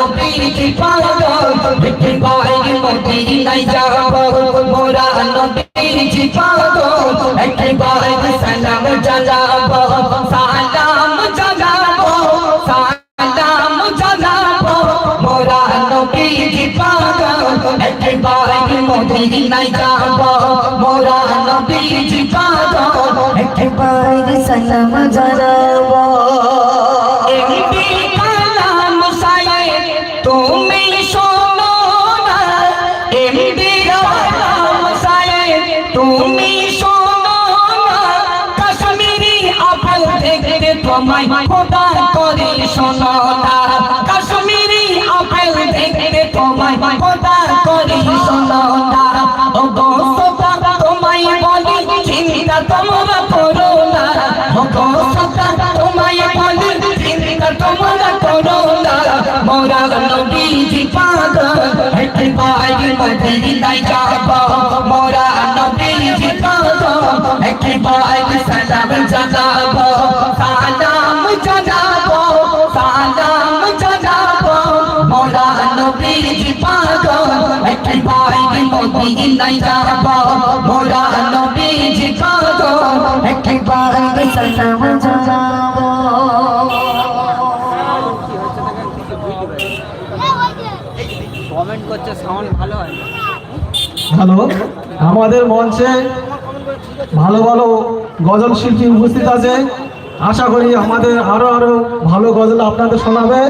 নবীর কি পাগল দেখে বাইরে মদিনায় যাব। মোরা নবীর কি পাগল একেবারে সালাম জানাব। সালাম জানাব সালাম জানাব। মোরা নবীর কি পাগল একেবারে মদিনায় যাব। মোরা নবীর কি পাগল একেবারে সালাম জানাব। নবীজি পাগল, হেঁটে পাই মদিনায় যাব। মোরা নবীজি পাগল, হেঁটে পাই সালাম জানাব। সালাম জানাব সালাম জানাব। মোরা নবীজি পাগল, হেঁটে পাই মদিনায় যাব। মোরা নবীজি পাগল, হেঁটে একেবারে সালাম জানাব কমেন্ট করছে সাউন্ড ভালো হয় হ্যালো আমাদের মঞ্চে ভালো ভালো গজল শিল্পী উপস্থিত আছে। আশা করি আমাদের আরও আরও ভালো গজল আপনাদের শোনাবে।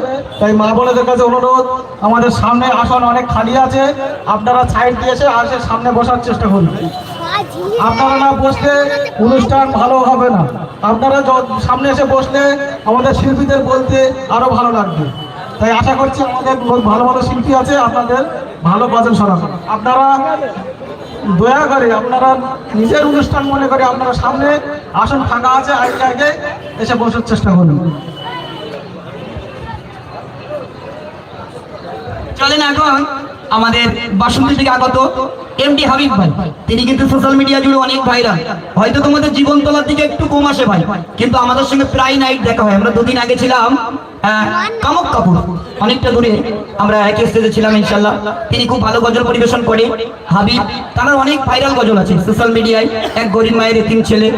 তাই মা বোনেদের কাছে অনুরোধ, আমাদের সামনে আসন অনেক খালি আছে। আপনারা সাইড দিয়েছে আসে সামনে বসার চেষ্টা করুন। আপনারা না বসলে অনুষ্ঠান ভালো হবে না। আপনারা সামনে এসে বসলে আমাদের শিল্পীদের বলতে আরও ভালো লাগবে। তাই আশা করছি আমাদের ভালো ভালো শিল্পী আছে, আপনাদের ভালো বাজার শোনাবে আপনারা দয়া করে, আপনারা নিজের অনুষ্ঠান মনে করে আপনারা সামনে আসন ফাঁকা আছে, আগে আগে এসে বসার চেষ্টা করুন। চলেন এখন। আমাদের বাসন্তী থেকে আগত এমডি হাবিব ভাই। তিনি কিন্তু সোশ্যাল মিডিয়া জুড়ে অনেক ভাইরাল হয়তো তোমাদের জীবন তোলার দিকে একটু কম আসে ভাই, কিন্তু আমাদের সঙ্গে প্রায় নাইট দেখা হয়। আমরা দুদিন আগে ছিলাম কামক কাপুর। অনেকটা দূরে আমরা একই স্টেজে ছিলাম ইনশাল্লাহ তিনি খুব ভালো গজল পরিবেশন করে। হাবিব তার অনেক ভাইরাল গজল আছে সোশ্যাল মিডিয়ায় এক গরিব মায়ের তিন ছেলে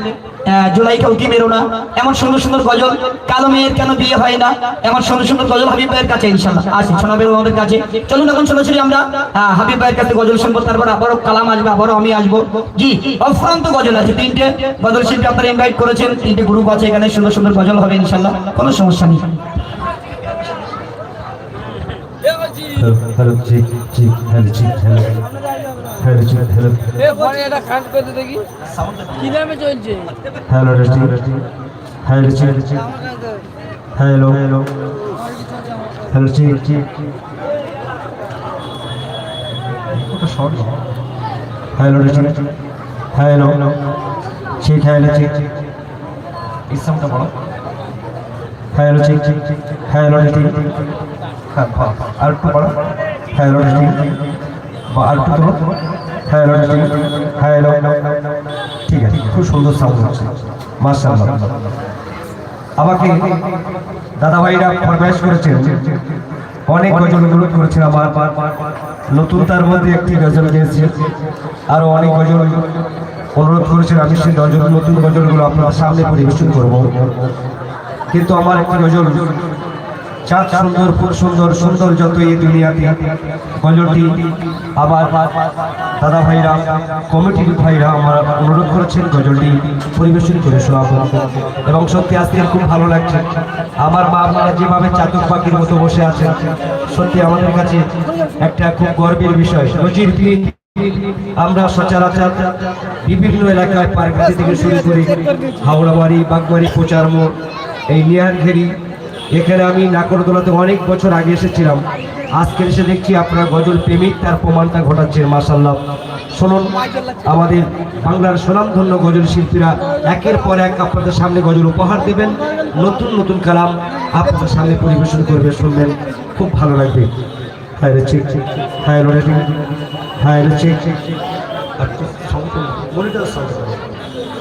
আহ, জুলাই কাউকে বেরো না। এমন সুন্দর সুন্দর গজল কালো মেয়ের কেন বিয়ে হয় না? এমন সুন্দর সুন্দর গজল হাবিব ভাইয়ের কাছে ইনশাল্লাহ আসি শোনাবেন আমাদের কাছে। চলুন এখন সরাসরি আমরা হাবিব ভাইয়ের কাছে গজল শুনব তারপর আবারও কালাম আসবে আবারও আমি আসব। জি অফ্রান্ত গজল আছে তিনটে গজল শিল্পী আপনারা ইনভাইট করেছেন তিনটে গ্রুপ আছে এখানে সুন্দর সুন্দর গজল হবে ইনশাল্লাহ কোনো সমস্যা নেই। হ্যালো জি জি হ্যালো জি hello hello hello hello hello জি hello hello hello short hello জি ইসলামটা বলো হ্যালো জি হ্যালো হ্যাঁ আর একটু বলো হ্যালো আর একটু রেস্টি হ্যালো ঠিক আছে। খুব সুন্দর সাউন্ড হচ্ছে। মাশাআল্লাহ। আমাকে দাদা ভাইরা ফরমাইশ করেছেন। অনেক গজল অনুরোধ করেছেন আমার। নতুন তার মধ্যে একটি গজল গিয়েছে। আরও অনেক গজল অনুরোধ করেছেন। আমি সেই গজল নতুন গজলগুলো আপনার সামনে পরিবেশন করব। কিন্তু আমার একটি গজল চাঁদ সুন্দর, ফুল সুন্দর সুন্দর যত এই দুনিয়াতে। গজলটি আবার দাদা ভাইরা, কমিটির ভাইরা আমার অনুরোধ করেছেন গজলটি পরিবেশন করে শোনাবো। এবং সত্যি আজকে খুব ভালো লাগছে। আমার মা আপনারা যেভাবে চাতক পাখির মতো বসে আছেন, সত্যি আমাদের কাছে একটা খুব গর্বের বিষয়। নজির আমরা সচরাচর বিভিন্ন এলাকায় পার্কবাড়ি থেকে শুরু করি হাওড়াবাড়ি, বাগবাড়ি প্রচার মোড়, এই নিয়ারঘেরি এখানে আমি নাকরদোলাতে অনেক বছর আগে এসেছিলাম। আজকে এসে দেখছি আপনার গজল প্রেমিক, তার প্রমাণটা ঘটাচ্ছেন মাসাল্লাহ শুনুন, আমাদের বাংলার সুনামধন্য গজল শিল্পীরা একের পর এক আপনাদের সামনে গজল উপহার দেবেন। নতুন নতুন কালাম আপনাদের সামনে পরিবেশন করবে, শুনবেন। খুব ভালো লাগবে। হ্যাঁ রে চেক হ্যাঁ রে হ্যাঁ রে চেক।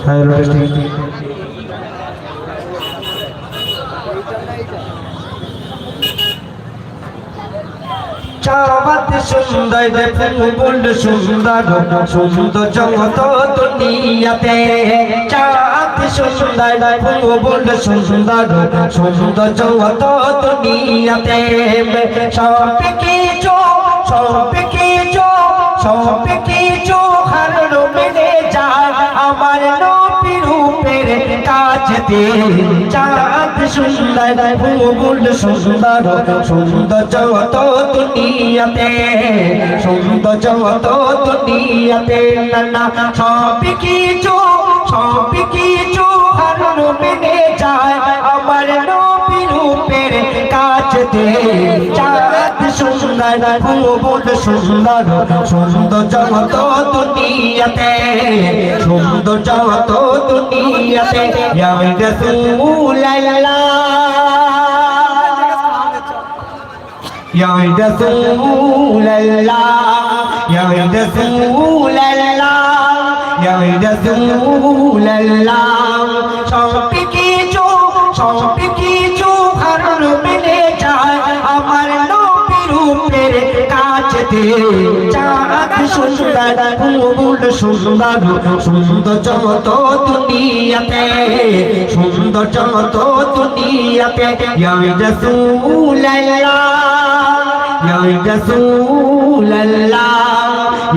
হ্যাঁ রে চাবাত সুন্দর ফুল সুন্দর সুন্দর জগত দুনিয়াতে। চাঁদ সুন্দর ফুল সুন্দর সুন্দর জগত দুনিয়াতে। সব কিছু সব কিছু সব কিছু হার মেলে যায় আমার নবী কাজতে চাঁদ সুন্দর, ফুল সুন্দর সুন্দর জগত দুনিয়াতে সুন্দর জগত দুনিয়াতে না সব কিছু সব কিছু হারণ মেনে যায়। আমার নবী রূপের কাজতে, চাঁদ সুন্দর খুব সুন্দর সুন্দর জগত দুনিয়াতে সুন্দর জগত দুনিয়াতে ইয়া সুন্দর ফুল, সুন্দর সুন্দর জগত দুনিয়াতে, সুন্দর জগত দুনিয়াতে ইয়া রাসূলুল্লাহ ইয়া রাসূলুল্লাহ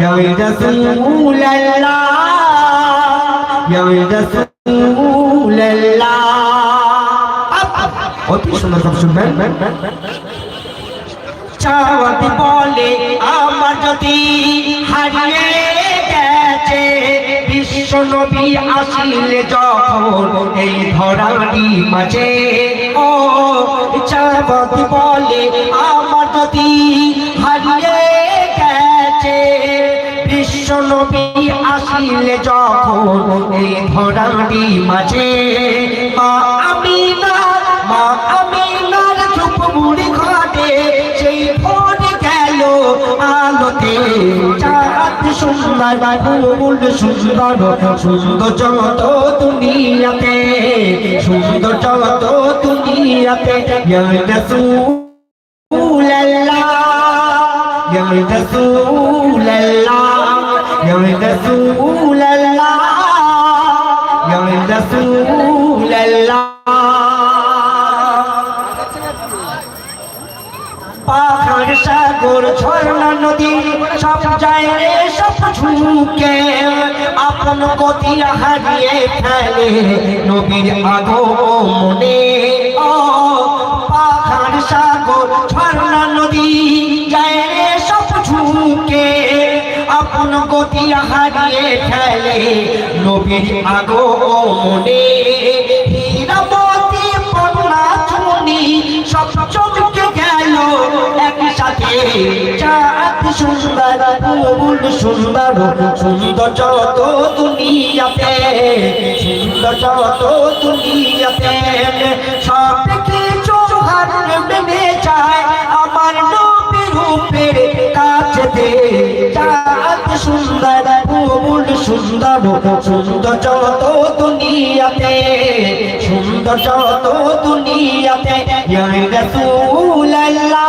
ইয়া রাসূলুল্লাহ ইয়া রাসূলুল্লাহ। অতি সুন্দর সব শুনবেন। চাওয়াতি বলে, আমার যদি হারিয়ে গেছে, বিশ্ব নবী আসিলে যখন এই ধরাটি মাঝে। ও চাওয়াতি বলে, আমার যদি হারিয়ে গেছে, বিশ্ব নবী আসিলে যখন এই ধরাটি মাঝে। আমি আলোতে চাঁদ সুন্দর ফুল সুন্দর সুন্দর জগত দুনিয়াতে, সুন্দর জগত দুনিয়াতে ইয়া রাসূলুল্লাহ ইয়া রাসূলুল্লাহ ইয়া রাসূলুল্লাহ ইয়া রাসূলুল্লাহ। পাহাড় সাগর, ঝর্ণা, নদী, সব যায় রে সব ঝুঁকে আপন গতি হারিয়ে ফেলে নবীর আগো মনে ও পাহাড় সাগর, ঝর্ণা, নদী যায় রে সব ঝুঁকে আপন গতি হারিয়ে ফেলে নবীর আগো মনে চাঁদ সুন্দর, ফুল সুন্দর সুন্দর যত দুনিয়াতে, সুন্দর যত দুনিয়াতে। সব কিছু হার মেনে যায় আমার নবী রূপের কাছেতে। চাঁদ সুন্দর, ফুল সুন্দর সুন্দর যত দুনিয়াতে, সুন্দর যত দুনিয়াতে। ইয়া রাসূলুল্লাহ।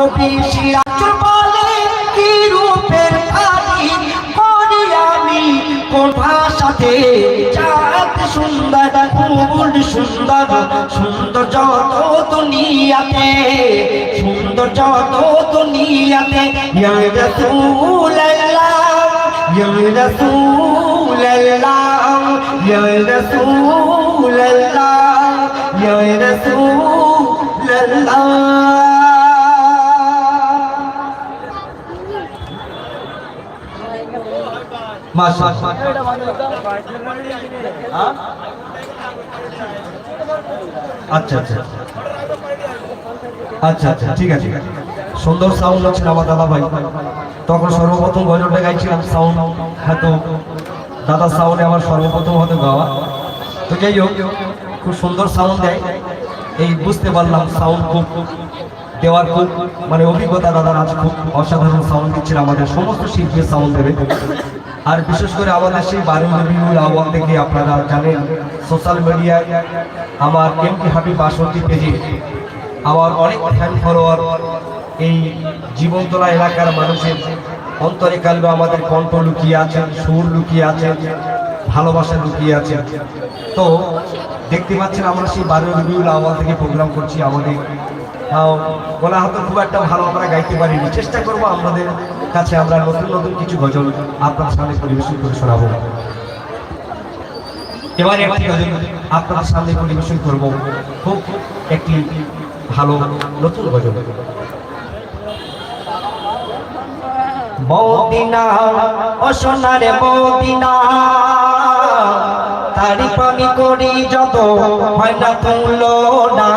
কবি সিরাজ বলে কি রূপের খালি? করি আমি কোন ভাষা সাথে চাঁদ সুন্দর, ফুল সুন্দর সুন্দর যত দুনিয়াতে, সুন্দর যত দুনিয়াতে। ইয়া ইয়া রাসূলুল্লাহ ইয়া রাসূলুল্লাহ ইয়া রাসূলুল্লাহ আচ্ছা আচ্ছা। আচ্ছা আচ্ছা ঠিক আছে। সুন্দর সাউন্ড হচ্ছে আমার দাদা ভাই? তখন সর্বপ্রথম গজলটা গাইছিলাম সাউন্ড হয়তো দাদা সাউন্ডে আমার সর্বপ্রথম হয়তো গাওয়া। তো যাই হোক, খুব সুন্দর সাউন্ড দেয়। এই বুঝতে পারলাম সাউন্ড খুব দেওয়ার খুব মানে অভিজ্ঞতা দাদার আজ খুব অসাধারণ সাউন্ড দিচ্ছিল আমাদের সমস্ত শিল্পীর সাউন্ড দেবে। আর বিশেষ করে আমাদের সেই বারো রবিউল থেকে আপনারা জানেন, সোশ্যাল মিডিয়ায় আমার এমপি হাবিব বাসন্তী পেজে আমার অনেক ফ্যান ফলোয়ার এই জীবনতলা এলাকার মানুষের অন্তরে কালবে আমাদের কণ্ঠ লুকিয়ে আছেন, সুর লুকিয়ে আছেন, ভালোবাসা লুকিয়ে আছে তো দেখতে পাচ্ছেন আমরা সেই বারো রবিউল আওয়াল থেকে প্রোগ্রাম করছি আমাদের। গলা হয়তো খুব একটা ভালো আমরা গাইতে পারিনি। চেষ্টা করব আমাদের কাছে আমরা নতুন নতুন কিছু গজল আপনার সামনে পরিবেশন করে শোনাবো। এবারে একটি গজল আপনার সামনে পরিবেশন করব। খুব একটি ভালো নতুন গজল। মদিনা ও সোনারে মদিনা করি যত হয় না তুলো না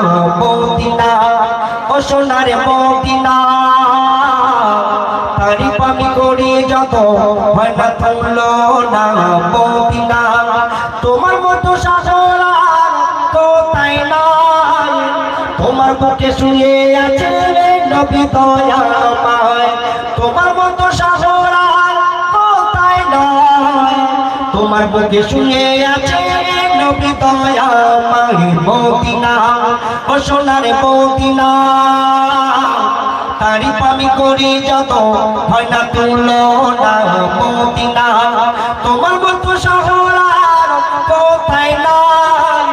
মদিনা ও সোনারে মদিনা যত হয় না তুলো না তোমার মতো শাসরা কোথায় নাই? তোমার বুকে শুয়ে আছে নবী দয়াময়। তোমার মতো শাসরার কোথায় নয় তোমার বুকে শুয়ে আছে নবী দয়াময় মদিনা ও সোনার মদিনা তারিফ আমি করি যত হয় না তুলো না তোমার মতো শহরার কোথায় নাই?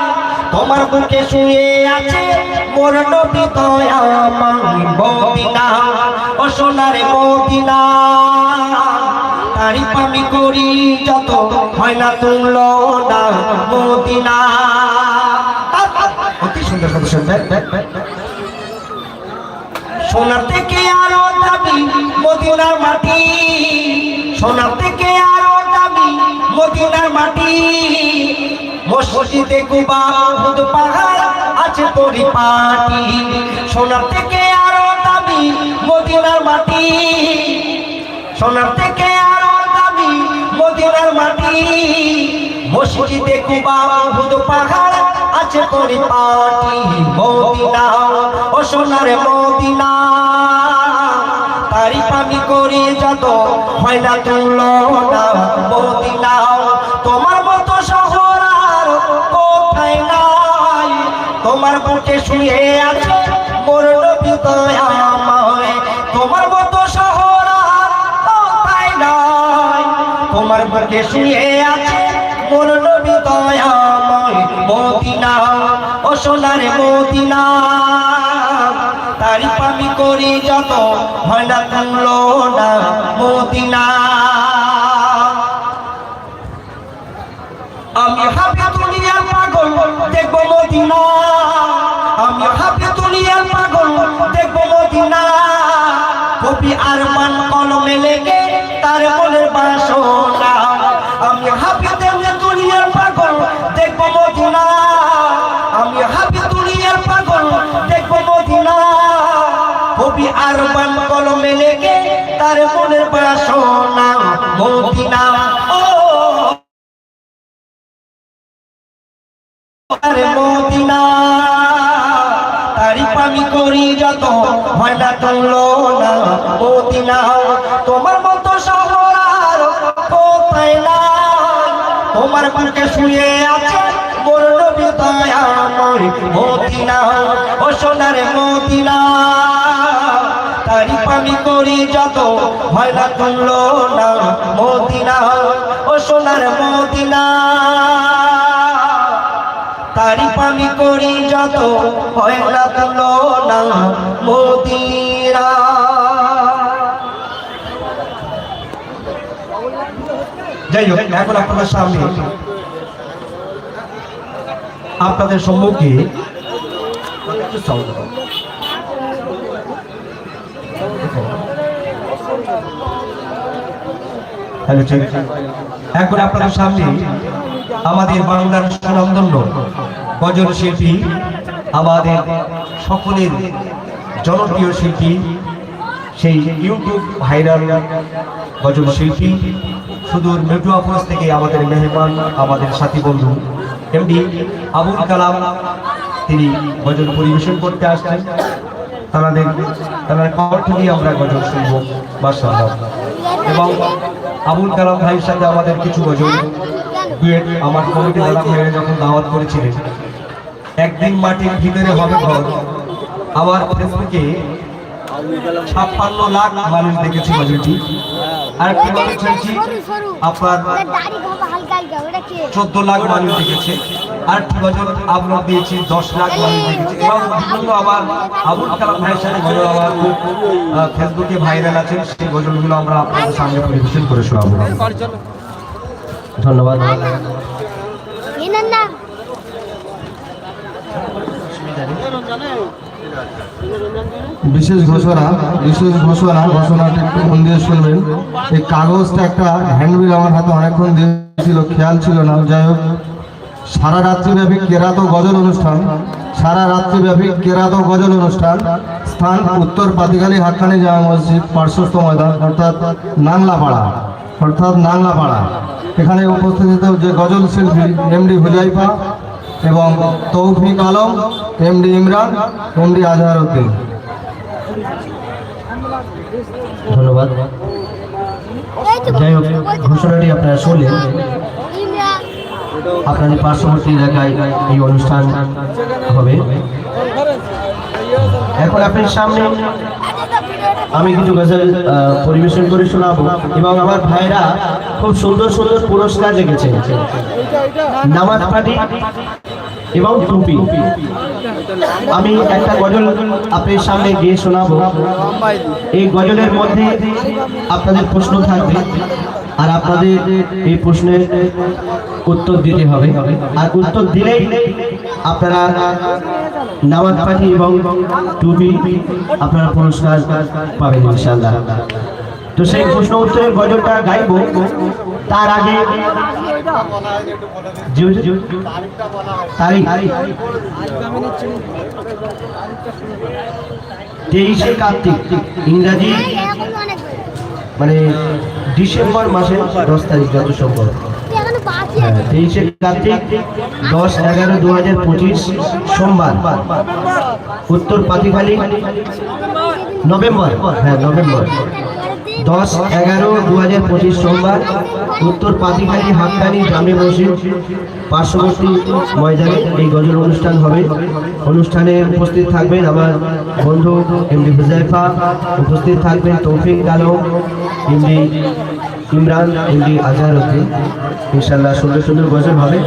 তোমার বুকে শুয়ে আছে মোর নবী দয়াময় মদিনা ও সোনার মদিনা তারিফ আমি করি যত হয় না তুলো না মদিনা অতি সুন্দর কথা সোনার থেকে আরও দামি মদিনার মাটি। সোনার থেকে আরও দামি মদিনার মাটি। মসজিদে কুবা পাহাড় আছে পরিপাটি সোনার থেকে আরও দামি মদিনার মাটি। সোনার থেকে মদিনার মাটি, মসজিদে কুবা হুদ পাহাড় আছে পরিপাটি মদিনা, ও সোনার মদিনা তারিফ আমি করি যত হয় না তুলো না মদিনা, তোমার মতো শহর আর কোথায় নাই। তোমার বুকে শুয়ে আছে মোর নবী দয়াময় বুকে শুয়ে আছে। মোর নবী দয়াময় মদিনা, ও সোনার মদিনা। তারিফ আমি করি যত হয় না তুলো না মদিনা। আমি মদিনা, তারিফ আমি করি যত হয় না তুলো না মদিনা। তোমার মতো শহর আর কোথায় নাই? তোমার বুকে শুয়ে আছে মোর নবী দয়াময় মদিনা। ও সোনার মদিনা, তারিফ আমি করি যত হয় না তুলো না মদিনা। ও সোনার মদিনা। তারিফ আমি করি যত হয় না তুলনা মদিনা। যাই হোক, এখন আপনাদের সামনে আপনাদের সম্মুখে এখন আপনাদের সামনে আমাদের বাংলার সুনামধন্য গজল শিল্পী, আমাদের সকলের জনপ্রিয় শিল্পী, সেই ইউটিউব ভাইরাল গজল শিল্পী, সুদূর মেটুয়াফোস থেকে আমাদের মেহমান, আমাদের সাথী বন্ধু, এমডি আবুল কালাম, তিনি গজল পরিবেশন করতে আসছেন। তাদের তারা কণ্ঠ দিয়ে আমরা গজল শুনব মাসাল্লাহ এবং আবুল কালাম ভাইয়ের সাথে আমাদের কিছু গজল আমার কমিটি দাদা ভাইয়েরা যখন দাওয়াত করেছিলেন একদিন মাটির ভিতরে হবে ঘর আমার ফেসবুকে ছাপ্পান্ন লাখ মানুষ দেখেছে গজলটি আর একটি গজল ছেড়েছি আপনার চোদ্দ লাখ মানুষ দেখেছে। আর একটি গজল আপলোড দিয়েছি? দশ লাখ মানুষ দেখেছে। এবং বিভিন্ন আমার আবুল কালাম ভাইয়ের সাথে গজল আমার ফেসবুকে ভাইরাল আছে। সেই গজলগুলো আমরা আপনাদের সামনে পরিবেশন করে শোনাবো। ধন্যবাদ। বিশেষ ঘোষণা বিশেষ ঘোষণা, ঘোষণাটা একটু মন দিয়ে শুনবেন। এই কাগজটা একটা হ্যান্ডবিল আমার হাতে অনেকক্ষণ দিয়েছিল, খেয়াল ছিল না। যাই হোক, সারা রাত্রিব্যাপী কেরাত গজল অনুষ্ঠান, সারা রাত্রিব্যাপী কেরাত গজল অনুষ্ঠান, স্থান উত্তর পাতিখালী হাক্কানি জামা মসজিদ, পার্শ্বস্থ ময়দান, অর্থাৎ নাংলাপাড়া অর্থাৎ নাংলাপাড়া এখানে উপস্থিত যে গজল শিল্পী এমডি হুজাইফা এবং তৌফিক আলম এমডি ইমরান এমডি আজহার উদ্দিন ধন্যবাদ। যাই হোক ঘোষণাটি আপনারা শুনলেন। আপনাদের পার্শ্ববর্তী এলাকায় এই অনুষ্ঠান হবে। এখন আপনার সামনে আমি কিছু আহ, পরিবেশন করে শোনাবো। এবং আমার ভাইরা খুব সুন্দর সুন্দর পুরস্কার রেখেছে নামাজ পাটি এবং টুপি। আমি একটা গজল আপনার সামনে গিয়ে শোনাবো। এই গজলের মধ্যে আপনাদের প্রশ্ন থাকবে, আর আপনাদের এই প্রশ্নের উত্তর দিতে হবে। আর উত্তর দিলেই আপনারা নামাজ পাঠি এবং টুপি আপনারা পুরস্কার পাবেন ইনশাল্লাহ তো সেই প্রশ্ন উত্তরের গজলটা গাইবো। তার আগে তেইশে কার্তিক, ইংরাজি মানে ডিসেম্বর মাসের দশ তারিখ, যত সম্ভব। হ্যাঁ তেইশে কার্তিক, দশ এগারো দু হাজার পঁচিশ সোমবার। উত্তর পাতিখালি নভেম্বর। হ্যাঁ নভেম্বর। দশ এগারো দু হাজার পঁচিশ সোমবার উত্তর পাতিখালি হাক্কানি জামে মসজিদ পার্শ্ববর্তী ময়দানে এই গজল অনুষ্ঠান হবে। অনুষ্ঠানে উপস্থিত থাকবেন আমার বন্ধু এমডি হুজাইফা, উপস্থিত থাকবেন তৌফিক আলম এমডি ইমরান, এমডি আজহার উদ্দিন ইনশাল্লাহ সুন্দর সুন্দর গজল হবে।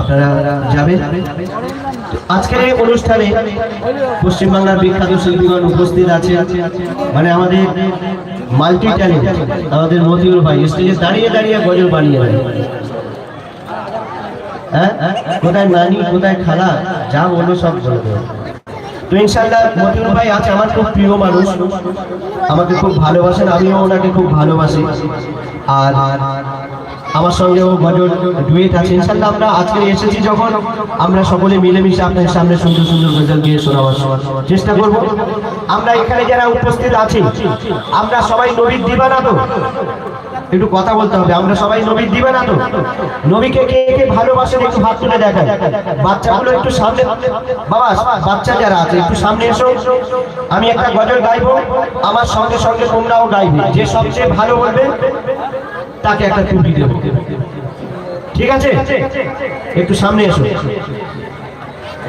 আপনারা যাবেন। আজকের এই অনুষ্ঠানে পশ্চিমবাংলার বিখ্যাত শিল্পীগণ উপস্থিত আছে। মানে আমাদের মাল্টি ট্যালেন্ট আমাদের মতিউর ভাই, স্টেজে দাঁড়িয়ে দাঁড়িয়ে গজল বানিয়ে হ্যাঁ? কোথায় নানি, কোথায় খালা, যা বলল সব বলে দেবে। তো ইনশাল্লাহ মতিউর ভাই আছে আমার খুব প্রিয় মানুষ। আমাকে খুব ভালোবাসেন, আমিও ওনাকে খুব ভালোবাসি। আর আমার সঙ্গেও গজল ডুয়েট আছে। ইনশাল্লাহ আমরা আজকে এসেছি যখন আমরা সকলে মিলেমিশে আপনাদের সামনে সুন্দর সুন্দর গজল গিয়ে শোনাবার চেষ্টা করব। আমরা এখানে যারা উপস্থিত আছি, আমরা সবাই নবীর দিবানা তো। একটু কথা বলতে হবে, আমরা সবাই নবীর দিবে না তো। নবীকে কে কে ভালোবাসেন একটু হাত তুলে দেখায় বাচ্চাগুলো একটু সামনে বাবা, বাচ্চা যারা আছে, একটু সামনে এসো। আমি একটা গজল গাইবো, আমার সঙ্গে সঙ্গে তোমরাও গাইবে। যে সবচেয়ে ভালো বলবে, তাকে একটা টুপি দেবো। ঠিক আছে? একটু সামনে এসো।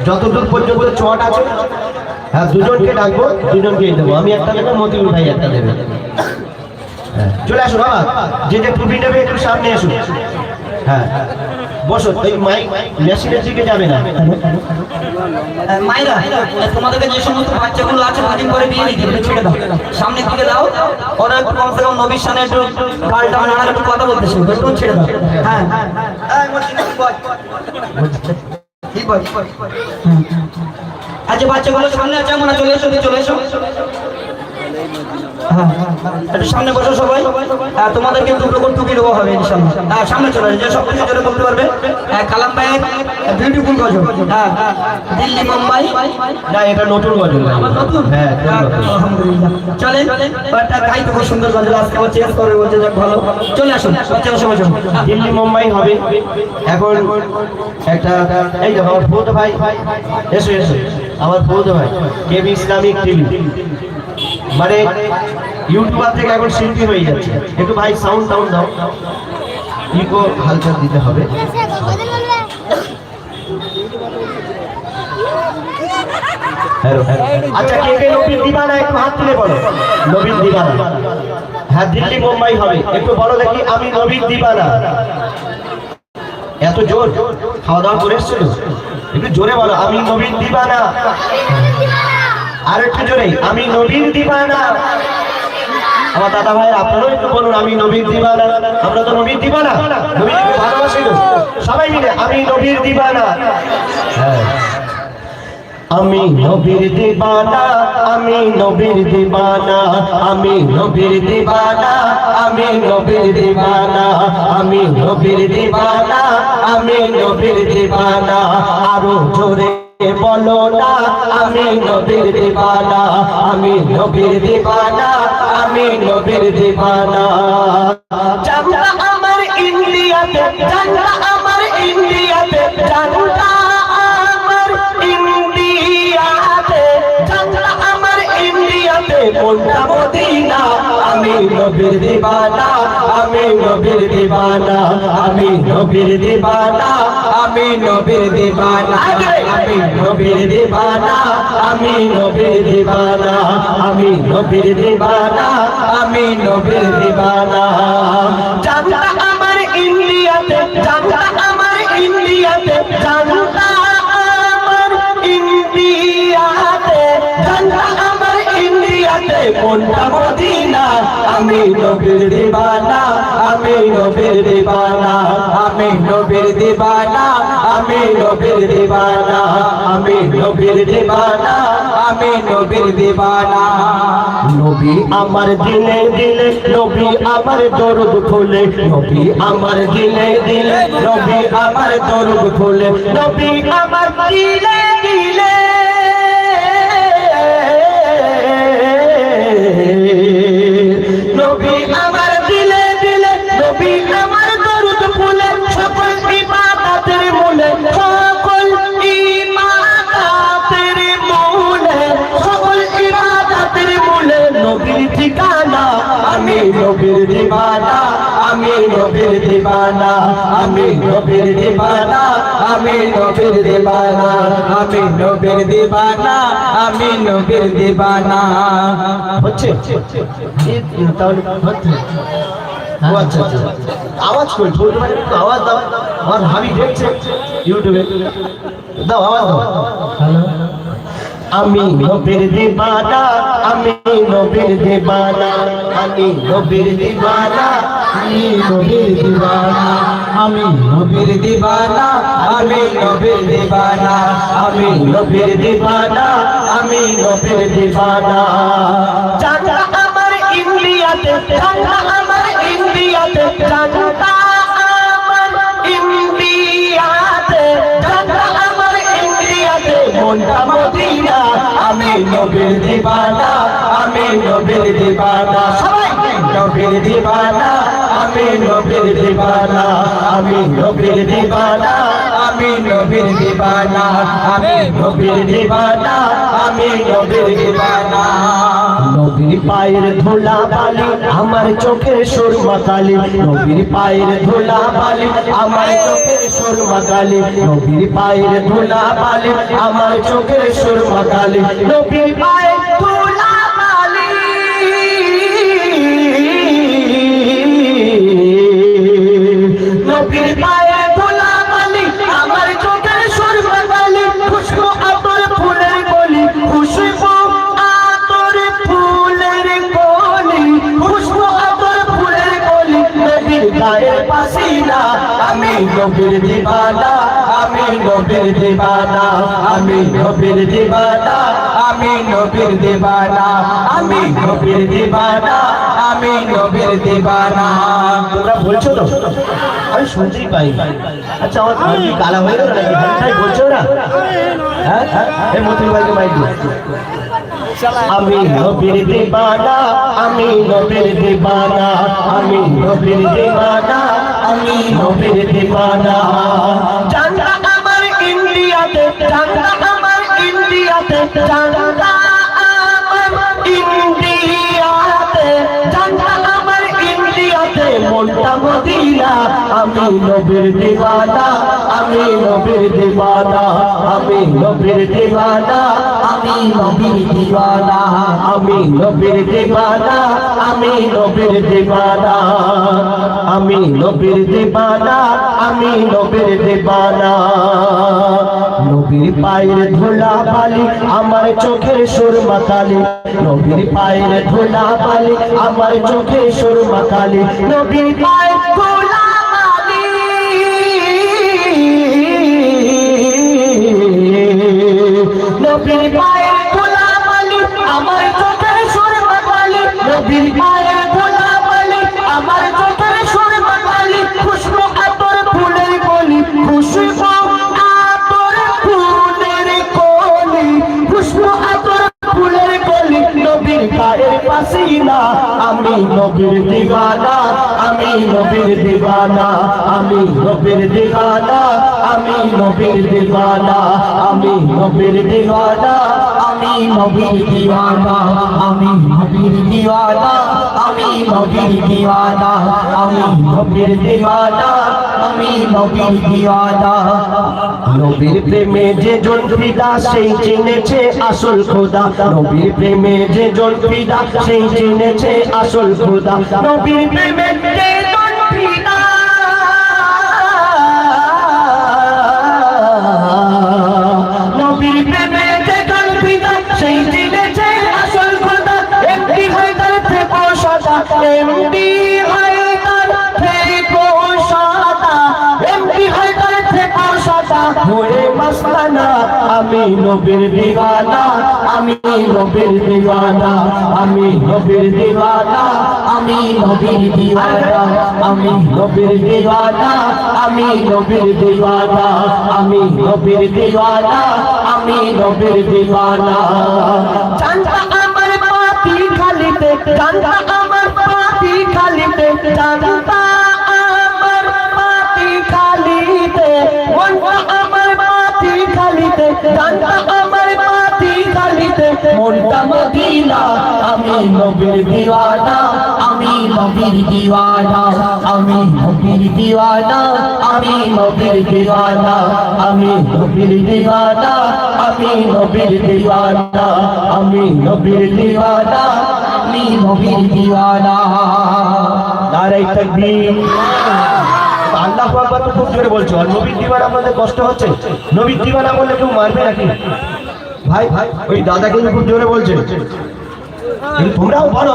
যতদূর পর্যন্ত চট আছে হ্যাঁ দুজনকে ডাকবো দুজনকেই দেবো। আমি একটা দেবো মতিউর ভাই একটা দেবে। চলে আসুন বাবা। যে যে টুপি নেবে একটু সামনে আসুন হ্যাঁ বসো ওই মাইক মেশিনের দিকে যাবে না। মায়েরা তোমাদেরকে যে সমস্ত বাচ্চাগুলো আছে কদিন করে বিয়ে দিতে ছেড়ে দাও। সামনের দিকে দাও ওরা একটু কমসে কম নবীর সামনে একটু গালটা নাড়ার একটু কথা বলতে একটু ছেড়ে দাও। হ্যাঁ। এই আচ্ছা বাচ্চাগুলো সামনে আছে আমরা চলে এসো চলে এসো। একটু সামনে বসো সবাই। তোমাদের কিন্তু দুটো টুপি দেওয়া হবে ইনশাল্লাহ হ্যাঁ সামনে চলে যে সব কিছু বলতে পারবে। হ্যাঁ, কালাম বিউটিফুল গজল। হ্যাঁ দিল্লি মুম্বাই। না এটা নতুন গজল। হ্যাঁ। আলহামদুলিল্লাহ। চলে তো সুন্দর গজল আজকে আবার চেঞ্জ করবে বলছে যাক ভালো। চলে আসুন চলুন। দিল্লি মুম্বাই হবে। এখন একটা এই দেখো আমার ফৌদ ভাই। এসো এসো। আমার ফৌদ ভাই কেবি ইসলামিক টিভি মানে ইউটিউবার থেকে এখন শিল্পী হয়ে যাচ্ছে। একটু ভাই সাউন্ড সাউন্ড দাও। ইকো হালকা দিতে হবে। আচ্ছা কে কে নবীন দিবানা একটু হাত তুলে বলো? নবীন দিবানা। হ্যাঁ দিল্লি, মুম্বাই হবে। একটু বলো দেখি, আমি নবীন দিবানা। এত জোর? খাওয়া দাওয়া করে এসছিল? একটু জোরে বলো, আমি নবীন দিবানা। আর একটু জোরে, আমি নবীন দিবানা। আমার দাদা ভাই একটু বলুন, আমি নবীর দিবানা। আমরা তো নবীর দিবানা, নবীর ভালোবাসি সবাই মিলে, আমি নবীর দিবানা। হ্যাঁ। আমি নবীর দিবানা, আমি নবীর দিবানা, আমি নবীর দিবানা, আমি নবীর দিবানা, আমি নবীর দিবানা, আমি নবীর দিবানা। আরও জোরে। বলো না, আমি নবীর দিবানা, আমি নবীর দিবানা, আমি নবীর দিবানা। আমার ইন্ডিয়াতে আমার ইন্ডিয়াতে মনটা মদিনা, আমি নবীর দিবানা, আমি নবীর দিবানা, আমি নবীর দিবানা, আমি নবীর দিবানা, আমি নবীর দিবানা, আমি নবীর দিবানা, আমি নবীর দিবানা, আমি নবীর দিবানা। জানলা আমার ইন্ডিয়াতে জানলা আমার ইন্ডিয়াতে জানলা ইন্ডিয়াতে মনটা মদিনা। আমি নবীর দিবানা, আমি নবীর দিবানা। আমি নবীর দিবানা, আমি নবীর দিবানা। আমি নবীর দিবানা, আমি নবীর দিবানা। নবী আমার দিলে দিলে, নবী আমার দরদ খোলে। নবী আমার দিলে দিলে, নবী আমার দরদ খোলে। নবী আমার দিলে দিলে দিবানা, আমি নবীর দিবানা, আমি নবীর দিবানা, আমি নবীর দিবানা, আমি নবীর দিবানা, আমি নবীর দিবানা। হচ্ছে? তাহলে হচ্ছে আচ্ছা। আওয়াজ একটু আওয়াজ দাও। আমার ভাবি দেখছে ইউটিউবে। দাও, আওয়াজ দাও। আমি নবীর দিবানা, আমি নবীর দিবানা, আমি নবীর দিবানা, আমি নবীর দিবানা, আমি নবীর দিবানা, আমি নবীর দিবানা, আমি নবীর দিবানা, আমি নবীর দিবানা। জানলা আমার ইন্ডিয়াতে জানলা আমার ইন্ডিয়াতে জানলা আমার ইন্ডিয়াতে মনটা আমি নবীর দিবানা আমি নবীর দিবানা সবাই নবীর দিবানা। আমি নবীর দিবানা, আমি নবীর দিবানা, আমি নবীর দিবানা, আমি নবীর দিবানা, আমি নবীর দিবানা। পায়ের ধুলা বালি আমার চোখের সুরমা কালি নবীর পায়ের ধুলা বালি আমার চোখের সুরমা কালি নবীর পায়ের ধুলা বালি আমার চোখের সুরমা কালি নবীর পায়ের আমি নবীর দিবানা, আমি নবীর দিবানা, আমি নবীর দিবানা, আমি নবীর দিবানা, আমি নবীর দিবানা তোমরা বলছো তো? আমি শুনতেই পাই। আচ্ছা আমার কালা হয়ে গেল বলছো না হ্যাঁ? এই মতির ভাইকে মাইক। আমি নবীর দিবানা আমি নবীর দিবানা আমি নবীর দিবানা আমি নবীর দিবানা। আমি নবীর দিবানা আমি নবীর দিবানা আমি নবীর দিবানা আমি নবীর দিবানা আমি নবীর দিবানা আমি নবীর দিবানা আমি নবীর দিবানা আমি নবীর দিবানা নবীর পায়ের ধুলা বালি আমার চোখের সুরমা কালি নবীর পায়ের ধুলা বালি আমার চোখের সুরমা কালি নবীর পায়ের নবীর পায়ের ধুলা বালি আমার চোখের সুরমা কালি নবীর পায়ের ধুলা বালি আমার চোখের সুরমা কালি খুশবু আতর ফুলের কলি খুশবু আতর ফুলের কলি খুশবু আতর ফুলের কলি নবীর গায়ের হাসিনা আমি নবীর দিবানা আমি নবীর দিবানা আমি নবীর দিবানা আমি নবীর দিবানা আমি নবীর দিবানা আমি নবীর দিওয়ানা আমি নবীর দিওয়ানা আমি নবীর দিওয়ানা আমি নবীর দিওয়ানা আমি নবীর দিওয়ানা নবীর প্রেমে যে জন সেই চিনেছে আসল খোদা নবীর প্রেমে যে জন সেই চিনেছে আসল খোদা। নবীর প্রেমে নবীর প্রেমে যে খোদা। একটি হায়দার থেকে সদা এমনি হায়দার হয়ে মস্তানা, আমি নবীর দিওয়ানা, আমি নবীর দিওয়ানা, আমি নবীর দিওয়ানা, আমি নবীর দিওয়ানা, আমি নবীর দিওয়ানা, আমি নবীর দিওয়ানা, আমি নবীর দিওয়ানা, আমি নবীর দিওয়ানা। জানতা আমার পাতি খালিতে, জানতা আমার পাতি খালিতে, জানতা জানতা আমার পাতি খালিতে মনটা মদিনা। আমি নবীর দিওয়ানা, আমি নবীর দিওয়ানা। আমি নবীর দিওয়ানা, আমি নবীর দিওয়ানা। আমি নবীর দিওয়ানা, আমি নবীর দিওয়ানা। আমি নবীর দিওয়ানা আল্লাহ আকবার তো খুব জোরে বলছো। আর নবীর দিবানা আপনাদের কষ্ট হচ্ছে? নবীর দিবানা বললে কেউ মারবে নাকি? ভাই ভাই, ওই দাদা কিন্তু খুব জোরে বলছে। তোমরাও বলো